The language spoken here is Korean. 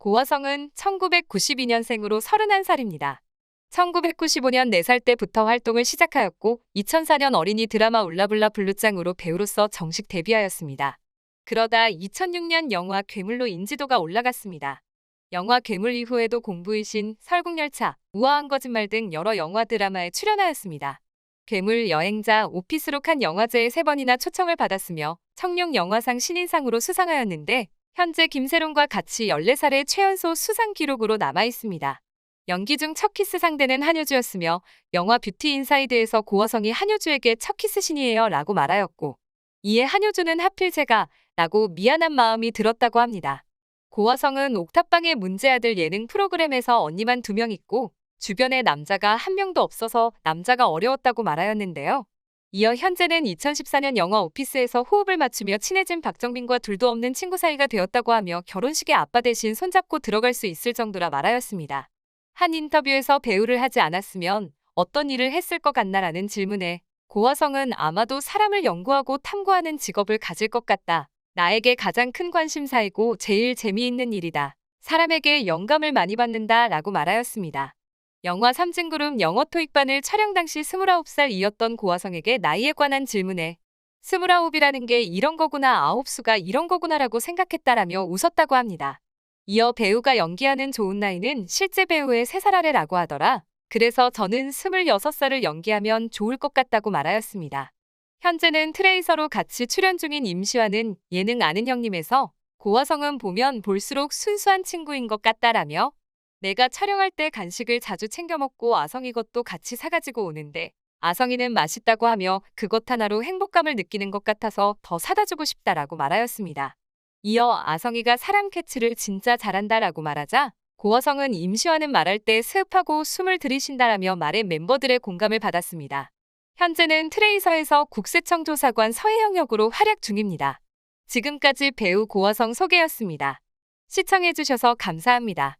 고화성은 1992년생으로 31살입니다. 1995년 4살 때부터 활동을 시작하였고 2004년 어린이 드라마 울라블라 블루짱으로 배우로서 정식 데뷔하였습니다. 그러다 2006년 영화 괴물로 인지도가 올라갔습니다. 영화 괴물 이후에도 공부이신 설국열차, 우아한 거짓말 등 여러 영화 드라마에 출연하였습니다. 괴물 여행자 오피스로 칸 영화제에 3번이나 초청을 받았으며 청룡 영화상 신인상으로 수상하였는데 현재 김세론과 같이 14살의 최연소 수상 기록으로 남아 있습니다. 연기 중 첫 키스 상대는 한효주였으며 영화 뷰티 인사이드에서 고화성이 한효주에게 첫 키스 신이에요 라고 말하였고 이에 한효주는 하필 제가 라고 미안한 마음이 들었다고 합니다. 고화성은 옥탑방의 문제아들 예능 프로그램에서 언니만 두 명 있고 주변에 남자가 한 명도 없어서 남자가 어려웠다고 말하였는데요. 이어 현재는 2014년 영화 오피스에서 호흡을 맞추며 친해진 박정빈과 둘도 없는 친구 사이가 되었다고 하며 결혼식에 아빠 대신 손잡고 들어갈 수 있을 정도라 말하였습니다. 한 인터뷰에서 배우를 하지 않았으면 어떤 일을 했을 것 같나라는 질문에 고화성은 아마도 사람을 연구하고 탐구하는 직업을 가질 것 같다. 나에게 가장 큰 관심사이고 제일 재미있는 일이다. 사람에게 영감을 많이 받는다 라고 말하였습니다. 영화 삼진그룹 영어 토익반을 촬영 당시 29살이었던 고화성에게 나이에 관한 질문에 29이라는 게 이런 거구나 아홉 수가 이런 거구나라고 생각했다라며 웃었다고 합니다. 이어 배우가 연기하는 좋은 나이는 실제 배우의 3살 아래라고 하더라. 그래서 저는 26살을 연기하면 좋을 것 같다고 말하였습니다. 현재는 트레이서로 같이 출연 중인 임시완은 예능 아는 형님에서 고화성은 보면 볼수록 순수한 친구인 것 같다라며 내가 촬영할 때 간식을 자주 챙겨 먹고 아성 이 것도 같이 사가지고 오는데 아성이는 맛있다고 하며 그것 하나로 행복감을 느끼는 것 같아서 더 사다 주고 싶다라고 말하였습니다. 이어 아성이가 사람 캐치를 진짜 잘한다라고 말하자 고화성은 임시완은 말할 때 스흡하고 숨을 들이쉰다라며 말에 멤버들의 공감을 받았습니다. 현재는 트레이서에서 국세청 조사관 서혜영 역으로 활약 중입니다. 지금까지 배우 고화성 소개였습니다. 시청해주셔서 감사합니다.